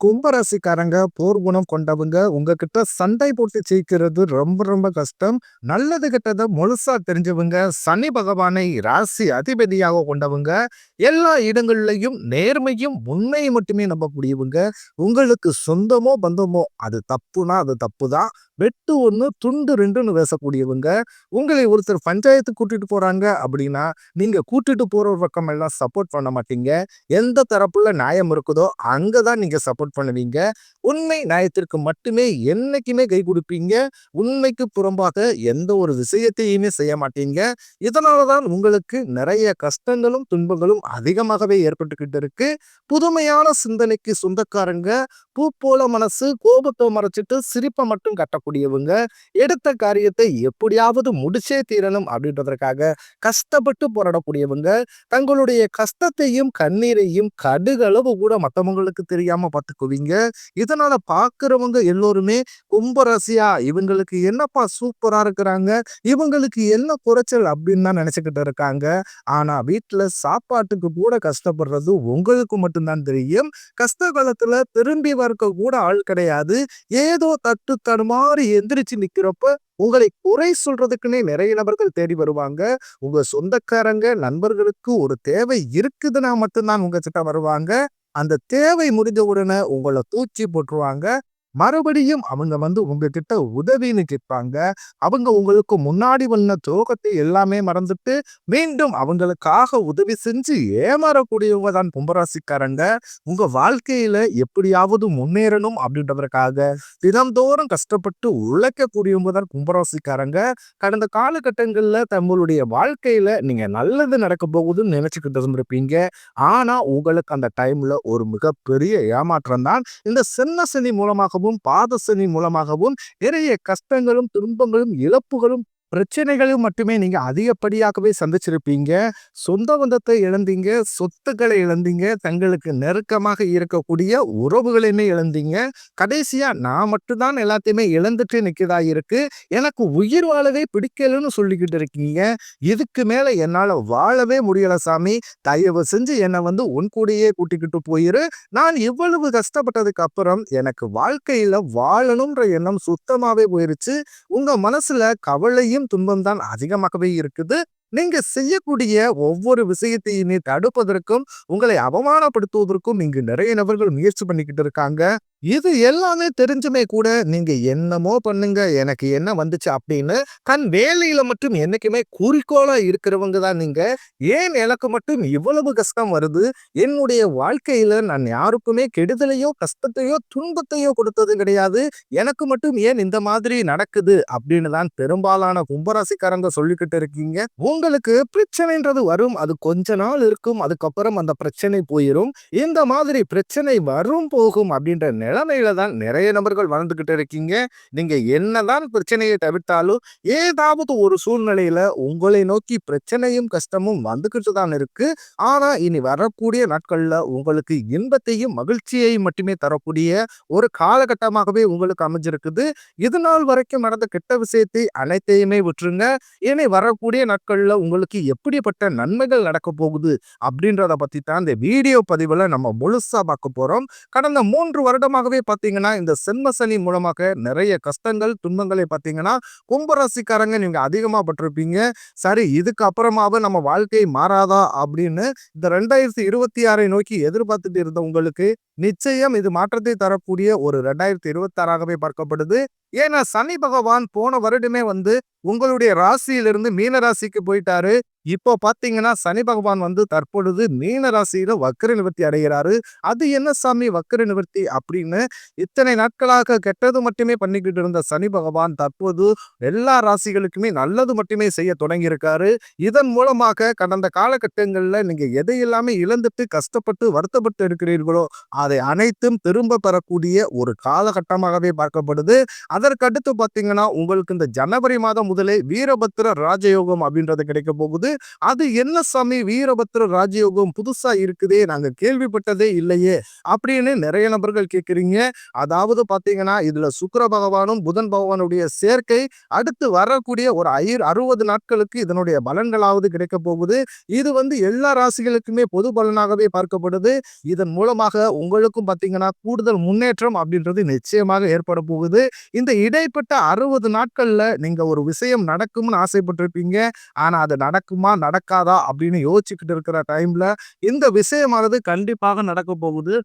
கும்பராசிக்காரங்க போர் குணம் கொண்டவங்க உங்ககிட்ட சண்டை போட்டு ஜெயிக்கிறது ரொம்ப ரொம்ப கஷ்டம். நல்லது கெட்டதை முழுசா தெரிஞ்சவங்க சனி பகவானை ராசி அதிபதியாக கொண்டவங்க எல்லா இடங்கள்லையும் நேர்மையும் உண்மையை மட்டுமே நம்பக்கூடியவங்க உங்களுக்கு சொந்தமோ பந்தமோ அது தப்புனா அது தப்பு தான் வெட்டு ஒன்று துண்டு ரெண்டுன்னு பேசக்கூடியவங்க உங்களை ஒருத்தர் பஞ்சாயத்து கூட்டிட்டு போறாங்க அப்படின்னா நீங்க கூட்டிட்டு போற பக்கம் எல்லாம் சப்போர்ட் பண்ண மாட்டீங்க. எந்த தரப்புல நியாயம் இருக்குதோ அங்கதான் நீங்க சப்போர்ட் பண்ணுவீங்க. உண்மை நியாயத்திற்கு மட்டுமே என்னைக்குமே கை கொடுப்பீங்க. உண்மைக்கு புறம்பாக எந்த ஒரு விஷயத்தையுமே செய்ய மாட்டீங்க. இதனாலதான் உங்களுக்கு நிறைய கஷ்டங்களும் துன்பங்களும் அதிகமாகவே ஏற்பட்டுக்கிட்டு இருக்கு. புதுமையான சிந்தனைக்கு சொந்தக்காரங்க பூ போல மனசு கோபத்தை மறைச்சிட்டு சிரிப்பை மட்டும் கட்டக்கூடியவங்க எடுத்த காரியத்தை எப்படியாவது முடிச்சே தீரணும் அப்படின்றதற்காக கஷ்டப்பட்டு போராடக்கூடியவங்க தங்களுடைய கஷ்டத்தையும் கண்ணீரையும் கடுகளவு கூட மற்றவங்களுக்கு தெரியாம பார்த்துக்குவீங்க. இதனால பாக்குறவங்க எல்லோருமே கும்பராசியா இவங்களுக்கு என்னப்பா சூப்பரா இருக்கிறாங்க இவங்களுக்கு என்ன குறைச்சல் அப்படின்னு தான் நினைச்சுக்கிட்டு இருக்காங்க. ஆனா வீட்டுல சாப்பாட்டுக்கு கூட கஷ்டப்படுறது உங்களுக்கு மட்டும்தான் தெரியும். கஷ்ட காலத்துல திரும்பி வரக்க கூட ஆள் கிடையாது. ஏதோ தட்டு தடுமாறி எந்திரிச்சு நிக்கிறப்ப உங்களை குறை சொல்றதுக்குன்னே நிறைய நபர்கள் தேடி வருவாங்க. உங்க சொந்தக்காரங்க நண்பர்களுக்கு ஒரு தேவை இருக்குதுன்னா மட்டும்தான் உங்ககிட்ட வருவாங்க. அந்த தேவை முடிஞ்ச உடனே உங்களை தூக்கி போட்டுருவாங்க. மறுபடியும் அவங்க வந்து உங்ககிட்ட உதவின்னு கேட்பாங்க. அவங்க உங்களுக்கு முன்னாடி வந்த துரோகத்தை எல்லாமே மறந்துட்டு மீண்டும் அவங்களுக்காக உதவி செஞ்சு ஏமாறக்கூடியவங்க தான் கும்பராசிக்காரங்க. உங்க வாழ்க்கையில எப்படியாவது முன்னேறணும் அப்படின்றதற்காக தினந்தோறும் கஷ்டப்பட்டு உழைக்கக்கூடியவங்க தான் கும்பராசிக்காரங்க. கடந்த காலகட்டங்கள்ல தங்களுடைய வாழ்க்கையில நீங்க நல்லது நடக்க போகுதுன்னு நினைச்சுக்கிட்டு இருந்திருப்பீங்க. ஆனா உங்களுக்கு அந்த டைம்ல ஒரு மிகப்பெரிய ஏமாற்றம் தான். இந்த சின்ன சனி மூலமாகவும் மூலமாகவும் பாதசனி மூலமாகவும் நிறைய கஷ்டங்களும் துன்பங்களும் இழப்புகளும் பிரச்சனைகளையும் மட்டுமே நீங்கள் அதிகப்படியாகவே சந்திச்சிருப்பீங்க. சொந்த பந்தத்தை இழந்தீங்க. சொத்துக்களை இழந்தீங்க. தங்களுக்கு நெருக்கமாக இருக்கக்கூடிய உறவுகளையுமே இழந்தீங்க. கடைசியாக நான் மட்டும்தான் எல்லாத்தையுமே இழந்துட்டு நிற்கதா இருக்கு. எனக்கு உயிர் வாழவே பிடிக்கலன்னு சொல்லிக்கிட்டு இருக்கீங்க. இதுக்கு மேலே என்னால் வாழவே முடியலை சாமி. தயவு செஞ்சு என்னை வந்து உன் கூடயே கூட்டிக்கிட்டு போயிரு. நான் இவ்வளவு கஷ்டப்பட்டதுக்கு அப்புறம் எனக்கு வாழ்க்கையில் வாழணுன்ற எண்ணம் சுத்தமாகவே போயிருச்சு. உங்கள் மனசில் கவலையும் வலியும் துன்பம் தான் அதிகமாகவே இருக்குது. நீங்க செய்யக்கூடிய ஒவ்வொரு விஷயத்தையுமே தடுப்பதற்கும் உங்களை அவமானப்படுத்துவதற்கும் இங்கு நிறைய நபர்கள் முயற்சி பண்ணிக்கிட்டு இருக்காங்க. இது எல்லாமே தெரிஞ்சுமே கூட நீங்க என்னமோ பண்ணுங்க எனக்கு என்ன வந்துச்சு அப்படின்னு தன் வேலையில மட்டும் என்னைக்குமே குறிக்கோளா இருக்கிறவங்க தான் நீங்க. ஏன் எனக்கு மட்டும் இவ்வளவு கஷ்டம் வருது? என்னுடைய வாழ்க்கையில நான் யாருக்குமே கெடுதலையோ கஷ்டத்தையோ துன்பத்தையோ கொடுத்தது கிடையாது. எனக்கு மட்டும் ஏன் இந்த மாதிரி நடக்குது? அப்படின்னு தான் பெரும்பாலான கும்பராசிக்காரங்க சொல்லிக்கிட்டு இருக்கீங்க. உங்களுக்கு பிரச்சனைன்றது வரும் அது கொஞ்ச நாள் இருக்கும் அதுக்கப்புறம் அந்த பிரச்சனை போயிடும் இந்த மாதிரி பிரச்சனை வரும் போகும் அப்படின்ற நிலைமையில தான் நிறைய நபர்கள் வளர்ந்துக்கிட்டு இருக்கீங்க. நீங்க என்னதான் பிரச்சனையை தவிர்த்தாலும் ஏதாவது ஒரு சூழ்நிலையில உங்களை நோக்கி பிரச்சனையும் கஷ்டமும் வந்துக்கிட்டு தான் இருக்கு. ஆனா இனி வரக்கூடிய நாட்கள்ல உங்களுக்கு இன்பத்தையும் மகிழ்ச்சியையும் மட்டுமே தரக்கூடிய ஒரு காலகட்டமாகவே உங்களுக்கு அமைஞ்சிருக்குது. இது நாள் வரைக்கும் நடந்த கெட்ட விஷயத்தை அனைத்தையுமே விட்டுருங்க. இனி வரக்கூடிய நாட்கள்ல உங்களுக்கு எப்படிப்பட்ட நன்மைகள் நடக்க போகுது அப்படின்றத பத்தி தான் இந்த வீடியோ பதிவுல நம்ம முழுசா பார்க்க போறோம். கடந்த மூன்று வருடமா நிச்சயமாகவே பார்த்தீங்கன்னா இந்த சென்ம சனி மூலமாக நிறைய கஷ்டங்கள் துன்பங்களை பார்த்தீங்கன்னா கும்பராசிக்காரங்க நீங்கள் அதிகமாக பட்டிருப்பீங்க. சரி இதுக்கு அப்புறமாவது நம்ம வாழ்க்கை மாறாதா அப்படின்னு இந்த ரெண்டாயிரத்தி இருபத்தி ஆறை நோக்கி எதிர்பார்த்துட்டு இருந்த உங்களுக்கு நிச்சயம் இது மாற்றத்தை தரக்கூடிய ஒரு ரெண்டாயிரத்தி இருபத்தி ஆறாகவே பார்க்கப்படுது. ஏன்னா சனி பகவான் போன வருடமே வந்து உங்களுடைய ராசியிலிருந்து மீன ராசிக்கு போயிட்டாரு. இப்போ பார்த்தீங்கன்னா சனி பகவான் வந்து தற்பொழுது மீன ராசியில வக்கர நிவர்த்தி அடைகிறாரு. அது என்ன சாமி வக்கர நிவர்த்தி அப்படின்னு இத்தனை நாட்களாக கெட்டது மட்டுமே பண்ணிக்கிட்டு இருந்த சனி பகவான் தற்போது எல்லா ராசிகளுக்குமே நல்லது மட்டுமே செய்ய தொடங்கியிருக்காரு. இதன் மூலமாக கடந்த காலகட்டங்களில் நீங்க எதையெல்லாமே இழந்துட்டு கஷ்டப்பட்டு வருத்தப்பட்டு இருக்கிறீர்களோ அதை அனைத்தும் திரும்ப பெறக்கூடிய ஒரு காலகட்டமாகவே பார்க்கப்படுது. அதற்கடுத்து பார்த்தீங்கன்னா உங்களுக்கு இந்த ஜனவரி மாதம் முதலே வீரபத்திர ராஜயோகம் அப்படின்றது கிடைக்க போகுது. அது என்ன சாமி வீரபத்ர ராஜயோகம் புதுசா இருக்குதே நாங்க கேள்விப்பட்டதே இல்லையே அப்படின்னு நிறைய நபர்கள் கேட்குறீங்க அதாவது பாத்தீங்கன்னா இதுல சுக்கர பகவானும் புதன் பகவானுடைய சேர்க்கை அடுத்து வரக்கூடிய ஒரு ஐ அறுபது நாட்களுக்கு இதனுடைய பலன்களாவது கிடைக்க போகுது. இது வந்து எல்லா ராசிகளுக்குமே பொது பலனாகவே பார்க்கப்படுது. இதன் மூலமாக உங்களுக்கும் பாத்தீங்கன்னா கூடுதல் முன்னேற்றம் அப்படின்றது நிச்சயமாக ஏற்பட போகுது. இந்த இடைப்பட்ட அறுபது நாட்கள்ல நீங்க ஒரு விஷயம் நடக்கும்னு ஆசைப்பட்டிருப்பீங்க. ஆனா அது நடக்குமா? நடக்காதா அப்படின்னு யோசிச்சுக்கிட்டு இருக்கிற டைம்ல இந்த விஷயமானது கண்டிப்பாக நடக்க போகுது.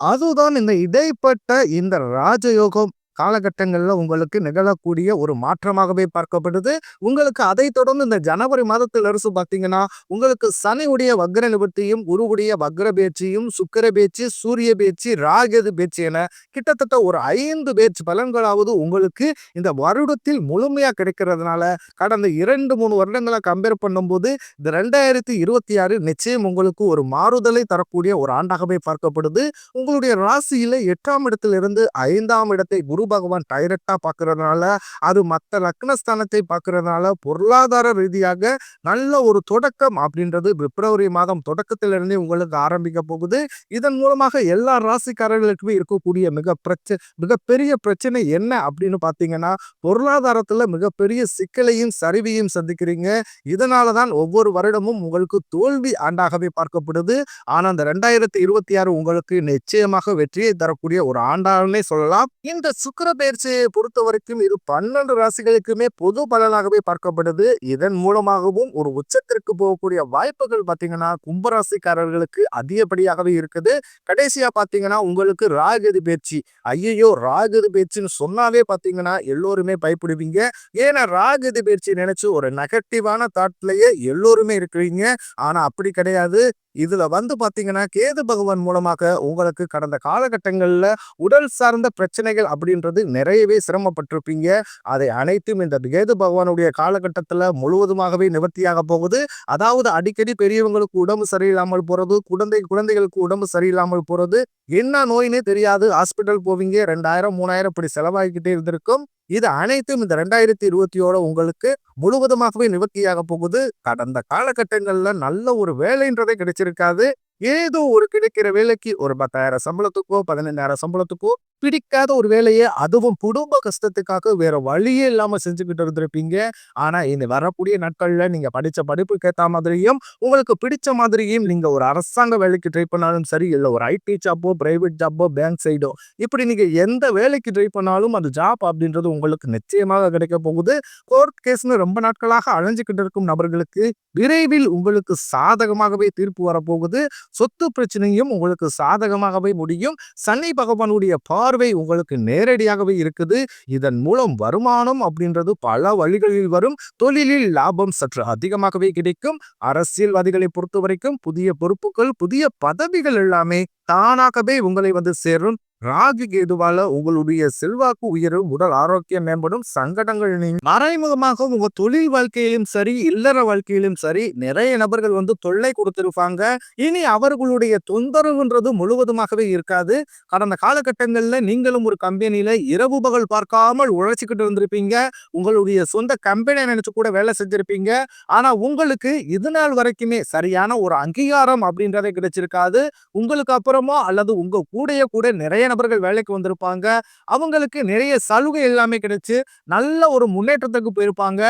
அதுதான் இந்த இடைப்பட்ட இந்த ராஜயோகம் காலகட்டங்களில் உங்களுக்கு நிகழக்கூடிய ஒரு மாற்றமாகவே பார்க்கப்படுது. உங்களுக்கு அதை தொடர்ந்து இந்த ஜனவரி மாதத்தில் அரசு பார்த்தீங்கன்னா உங்களுக்கு சனியுடைய வக்ர நிவர்த்தியும் குருவுடைய வக்ர பேச்சியும் சுக்கர பேச்சு சூரிய பேச்சு ராகது பேச்சு என கிட்டத்தட்ட ஒரு ஐந்து பேச்சு பலன்களாவது உங்களுக்கு இந்த வருடத்தில் முழுமையாக கிடைக்கிறதுனால கடந்த இரண்டு மூணு வருடங்களை கம்பேர் பண்ணும்போது இந்த ரெண்டாயிரத்தி இருபத்தி ஆறு நிச்சயம் உங்களுக்கு ஒரு மாறுதலை தரக்கூடிய ஒரு ஆண்டாகவே பார்க்கப்படுது. உங்களுடைய ராசியில எட்டாம் இடத்திலிருந்து ஐந்தாம் இடத்தை குரு பகவான் டைரக்டா பார்க்கறதுனால அது மற்ற லக்னஸ்தானத்தை பார்க்குறதுனால பொருளாதார ரீதியாக நல்ல ஒரு தொடக்கம் அப்படின்றது பிப்ரவரி மாதம் தொடக்கத்திலிருந்தே உங்களுக்கு ஆரம்பிக்க போகுது. இதன் மூலமாக எல்லா ராசிக்காரர்களுக்குமே இருக்கக்கூடிய மிக பிரச்ச மிகப்பெரிய பிரச்சனை என்ன அப்படின்னு பார்த்தீங்கன்னா பொருளாதாரத்துல மிகப்பெரிய சிக்கலையும் சரிவையும் சந்திக்கிறீங்க. இதனால தான் ஒவ்வொரு வருடமும் உங்களுக்கு தோல்வி ஆண்டாகவே பார்க்கப்படுது. ஆனா அந்த ரெண்டாயிரத்தி இருபத்தி ஆறு உங்களுக்கு நிச்சயமாக வெற்றியை தரக்கூடிய ஒரு ஆண்டானே சொல்லலாம். இந்த சுக்கர பயிற்சியை பொறுத்த வரைக்கும் இது பன்னெண்டு ராசிகளுக்குமே பொது பலனாகவே பார்க்கப்படுது. இதன் மூலமாகவும் ஒரு உச்சத்திற்கு போகக்கூடிய வாய்ப்புகள் பார்த்தீங்கன்னா கும்பராசிக்காரர்களுக்கு அதிகப்படியாகவே இருக்குது. கடைசியா பார்த்தீங்கன்னா உங்களுக்கு ராகதி பயிற்சி. ஐயையோ! ராகதி பயிற்சின்னு சொன்னாவே பார்த்தீங்கன்னா எல்லோருமே பயப்படுவீங்க. ஏன்னா ராகதி பயிற்சி நினைச்சு ஒரு நெகட்டிவான தாட்லயே எல்லோருமே இருக்கிறீங்க. ஆனா அப்படி கிடையாது. இதுல வந்து பாத்தீங்கன்னா கேது பகவான் மூலமாக உங்களுக்கு கடந்த காலகட்டங்கள்ல உடல் சார்ந்த பிரச்சனைகள் அப்படின்றது நிறையவே சிரமப்பட்டிருப்பீங்க. அதை அனைத்தும் இந்த கேது பகவானுடைய காலகட்டத்துல முழுவதுமாகவே நிவர்த்தியாக போகுது. அதாவது அடிக்கடி பெரியவங்களுக்கு உடம்பு சரியில்லாமல் போறது குழந்தை குழந்தைகளுக்கு உடம்பு சரியில்லாமல் போறது என்ன நோயினே தெரியாது. ஹாஸ்பிட்டல் போவீங்க ரெண்டாயிரம் மூணாயிரம் இப்படி செலவாகிக்கிட்டே இருந்திருக்கும். இது அனைத்தும் இந்த ரெண்டாயிரத்தி இருபத்தியோட உங்களுக்கு முழுவதுமாகவே நிவர்த்தியாக போகுது. கடந்த காலகட்டங்கள்ல நல்ல ஒரு வேலைன்றதே கிடைச்சிருக்காது. ஏதோ ஒரு கிடைக்கிற வேலைக்கு ஒரு பத்தாயிரம் சம்பளத்துக்கோ பதினைந்தாயிரம் சம்பளத்துக்கோ பிடிக்காத ஒரு வேலையை அதுவும் குடும்ப கஷ்டத்துக்காக வேற வழியே இல்லாம செஞ்சுக்கிட்டு இருந்திருப்பீங்க. ஆனா இந்த வரக்கூடிய நாட்கள்ல நீங்க படிச்ச படிப்புக்கு ஏத்த மாதிரியும் உங்களுக்கு பிடிச்ச மாதிரியும் நீங்க ஒரு அரசாங்க வேலைக்கு ட்ரை பண்ணாலும் சரி இல்ல ஒரு ஐடி ஜாப்போ பிரைவேட் ஜாப்போ பேங்க் சைடோ இப்படி நீங்க எந்த வேலைக்கு ட்ரை பண்ணாலும் அது ஜாப் அப்படின்றது உங்களுக்கு நிச்சயமாக கிடைக்க போகுது. கோர்ட் கேஸ்னு ரொம்ப நாட்களாக அழைஞ்சிக்கிட்டு இருக்கும் நபர்களுக்கு விரைவில் உங்களுக்கு சாதகமாகவே தீர்ப்பு வரப்போகுது. சொத்து பிரச்சனையும் உங்களுக்கு சாதகமாகவே முடியும். சனி பகவானுடைய பா பார்வை உங்களுக்கு நேரடியாகவே இருக்குது. இதன் மூலம் வருமானம் அப்படின்றது பல வழிகளில் வரும். தொழிலில் லாபம் சற்று அதிகமாகவே கிடைக்கும். அரசியல்வாதிகளை பொறுத்த வரைக்கும் புதிய பொறுப்புகள் புதிய பதவிகள் எல்லாமே தானாகவே உங்களை வந்து சேரும். ராகு கேதுவால உங்களுடைய செல்வாக்கு உயரும் உடல் ஆரோக்கியம் மேம்படும் சங்கடங்கள் நீங்கும் மறைமுகமாக உங்க தொழில் வாழ்க்கையிலும் சரி இல்லற வாழ்க்கையிலும் சரி நிறைய நபர்கள் வந்து தொல்லை கொடுத்திருப்பாங்க. இனி அவர்களுடைய தொந்தரவுன்றது முழுவதுமாகவே இருக்காது. கடந்த காலகட்டங்கள்ல நீங்களும் ஒரு கம்பெனியில இரவு பகல் பார்க்காமல் உழைச்சிக்கிட்டு இருந்திருப்பீங்க. உங்களுடைய சொந்த கம்பெனியை நினைச்சு கூட வேலை செஞ்சிருப்பீங்க. ஆனா உங்களுக்கு இது நாள் வரைக்குமே சரியான ஒரு அங்கீகாரம் அப்படின்றதே கிடைச்சிருக்காது. உங்களுக்கு அப்புறமா அல்லது உங்க கூடைய கூட நிறைய நபர்கள் வேலைக்கு வந்திருப்பாங்க. அவங்களுக்கு நிறைய சலுகை எல்லாமே கிடைச்சு நல்ல ஒரு முன்னேற்றத்துக்கு போயிருப்பாங்க.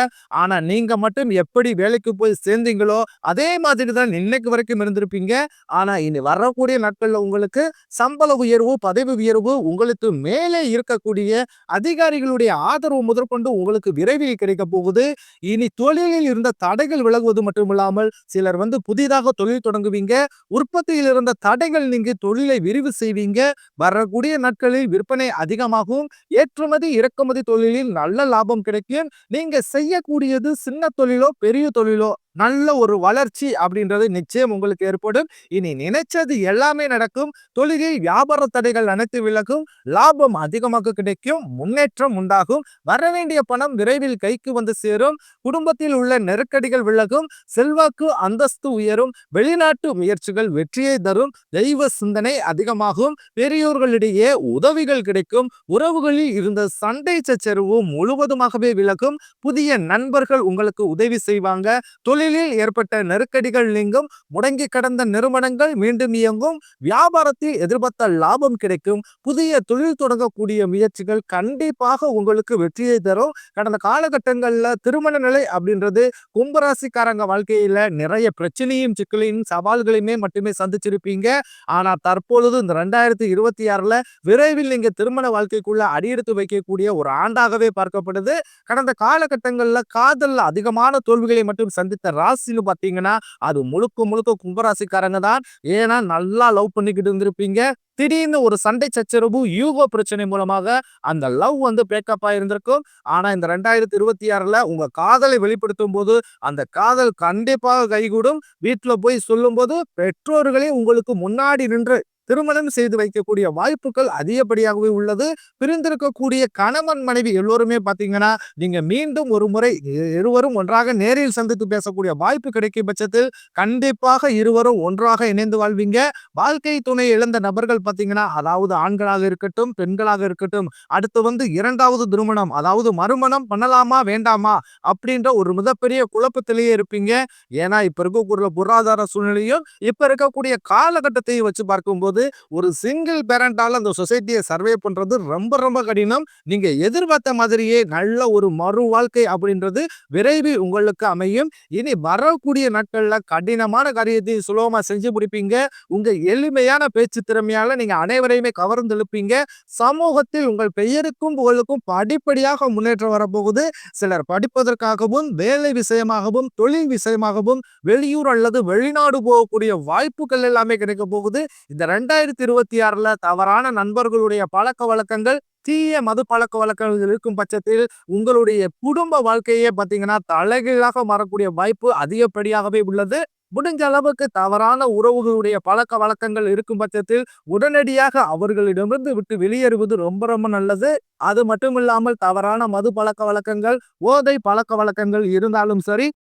ஆனால் நீங்கள் மட்டும் எப்படி வேலைக்கு போய் சேர்ந்தீங்களோ அதே மாதிரி தான் இன்னைக்கு வரைக்கும் இருந்திருப்பீங்க. ஆனால் இனி வரக்கூடிய நாட்களில் உங்களுக்கு சம்பள உயர்வு பதவி உயர்வு உங்களுக்கு மேலே இருக்கக்கூடிய அதிகாரிகளுடைய ஆதரவு முதற்கொண்டு உங்களுக்கு விரைவில் கிடைக்க போகுது. இனி தொழிலில் இருந்த தடைகள் விலகுவது மட்டுமில்லாமல் சிலர் வந்து புதிதாக தொழில் தொடங்குவீங்க. உற்பத்தியில் இருந்த தடைகள் நீங்க தொழிலை விரிவு செய்வீங்க. வர வரக்கூடிய நாட்களில் விற்பனை அதிகமாகும். ஏற்றுமதி இறக்குமதி தொழிலில் நல்ல லாபம் கிடைக்கும். நீங்க செய்யக்கூடியது சின்ன தொழிலோ பெரிய தொழிலோ நல்ல ஒரு வளர்ச்சி அப்படின்றது நிச்சயம் உங்களுக்கு ஏற்படும். இனி நினைச்சது எல்லாமே நடக்கும். தொழிலில் வியாபார தடைகள் அனைத்து விலகும். லாபம் அதிகமாக கிடைக்கும். முன்னேற்றம் உண்டாகும். வர வேண்டிய பணம் விரைவில் கைக்கு வந்து சேரும். குடும்பத்தில் உள்ள நெருக்கடிகள் விலகும். செல்வாக்கு அந்தஸ்து உயரும். வெளிநாட்டு முயற்சிகள் வெற்றியை தரும். தெய்வ சிந்தனை அதிகமாகும். பெரியோர்களிடையே உதவிகள் கிடைக்கும். உறவுகளில் இருந்த சண்டை சச்சரவு முழுவதுமாகவே விலகும். புதிய நண்பர்கள் உங்களுக்கு உதவி செய்வாங்க. தொழில் தொழிலில் ஏற்பட்ட நெருக்கடிகள் நீங்கும் முடங்கி கடந்த நிறுவனங்கள் மீண்டும் இயங்கும் வியாபாரத்தில் எதிர்பார்த்த லாபம் கிடைக்கும் புதிய தொழில் தொடங்கக்கூடிய முயற்சிகள் கண்டிப்பாக உங்களுக்கு வெற்றியை தரும். கடந்த காலகட்டங்கள்ல திருமண நிலை அப்படின்றது கும்பராசிக்காரங்க வாழ்க்கையில நிறைய பிரச்சனையும் சிக்கலையும் சவால்களையுமே மட்டுமே சந்திச்சிருப்பீங்க. ஆனா தற்பொழுது இந்த ரெண்டாயிரத்தி இருபத்தி ஆறுல விரைவில் நீங்க திருமண வாழ்க்கைக்குள்ள அடியெடுத்து வைக்கக்கூடிய ஒரு ஆண்டாகவே பார்க்கப்படுது. கடந்த காலகட்டங்கள்ல காதல்ல அதிகமான தோல்விகளை மட்டும் சந்தித்த ராசின்னு பார்த்தீங்கன்னா அது முழுக்க முழுக்க கும்பராசிக்காரங்க தான். ஏன்னா நல்லா லவ் பண்ணிக்கிட்டு இருந்திருப்பீங்க. திடீர்னு ஒரு சண்டை சச்சரவு யூகோ பிரச்சனை மூலமாக அந்த லவ் வந்து பேக்கப் ஆயிருந்திருக்கும். ஆனால் இந்த ரெண்டாயிரத்தி இருபத்தி ஆறில் உங்கள் காதலை வெளிப்படுத்தும் போது அந்த காதல் கண்டிப்பாக கைகூடும். வீட்டில் போய் சொல்லும்போது பெற்றோர்களே உங்களுக்கு முன்னாடி நின்று திருமணம் செய்து வைக்கக்கூடிய வாய்ப்புகள் அதிகப்படியாகவே உள்ளது. பிரிந்திருக்கக்கூடிய கணவன் மனைவி எல்லோருமே பார்த்தீங்கன்னா நீங்க மீண்டும் ஒரு முறை இருவரும் ஒன்றாக நேரில் சந்தித்து பேசக்கூடிய வாய்ப்பு கிடைக்கும் பட்சத்தில் கண்டிப்பாக இருவரும் ஒன்றாக இணைந்து வாழ்வீங்க. வாழ்க்கை துணை இழந்த நபர்கள் பார்த்தீங்கன்னா அதாவது ஆண்களாக இருக்கட்டும் பெண்களாக இருக்கட்டும் அடுத்து வந்து இரண்டாவது திருமணம் அதாவது மறுமணம் பண்ணலாமா வேண்டாமா அப்படின்ற ஒரு மிகப்பெரிய குழப்பத்திலேயே இருப்பீங்க. ஏன்னா இப்ப இருக்கக்கூடிய பொருளாதார சூழ்நிலையும் இப்ப இருக்கக்கூடிய காலகட்டத்தையும் வச்சு பார்க்கும்போது ஒரு சிங்கிள் பேரண்டால் அந்த சொசைட்டியை சர்வே பண்ணுறது ரொம்ப ரொம்ப கடினம். நீங்கள் எதிர்பார்த்த மாதிரியே நல்ல ஒரு மறு வாழ்க்கை அப்படின்றது விரைவில் உங்களுக்கு அமையும். இனி வரக்கூடிய நாட்களில் கடினமான காரியத்தை சுலபமாக செஞ்சு முடிப்பீங்க. உங்கள் எளிமையான பேச்சு திறமையால் நீங்கள் அனைவரையுமே கவர்ந்து எழுப்பீங்க. சமூகத்தில் உங்கள் பெயருக்கும் புகழுக்கும் படிப்படியாக முன்னேற்றம் வரப்போகுது. சிலர் படிப்பதற்காகவும் வேலை விஷயமாகவும் தொழில் விஷயமாகவும் வெளியூர் அல்லது வெளிநாடு போகக்கூடிய வாய்ப்புகள் எல்லாமே கிடைக்க போகுது. இந்த ரெண்டு ரெண்டாயிரத்தி இருபத்தி ஆறுல தவறான நண்பர்களுடைய பழக்க வழக்கங்கள் தீய மது பழக்க வழக்கங்கள் இருக்கும் பட்சத்தில் உங்களுடைய குடும்ப வாழ்க்கையே பார்த்தீங்கன்னா தலைகீழாக மாறக்கூடிய வாய்ப்பு அதிகப்படியாகவே உள்ளது. முடிஞ்ச அளவுக்கு தவறான உறவுகளுடைய பழக்க வழக்கங்கள் இருக்கும் பட்சத்தில் உடனடியாக அவர்களிடமிருந்து விட்டு வெளியேறுவது ரொம்ப ரொம்ப நல்லது. அது மட்டும் இல்லாமல் தவறான மது பழக்க வழக்கங்கள் ஓதை பழக்க வழக்கங்கள் இருந்தாலும் சரி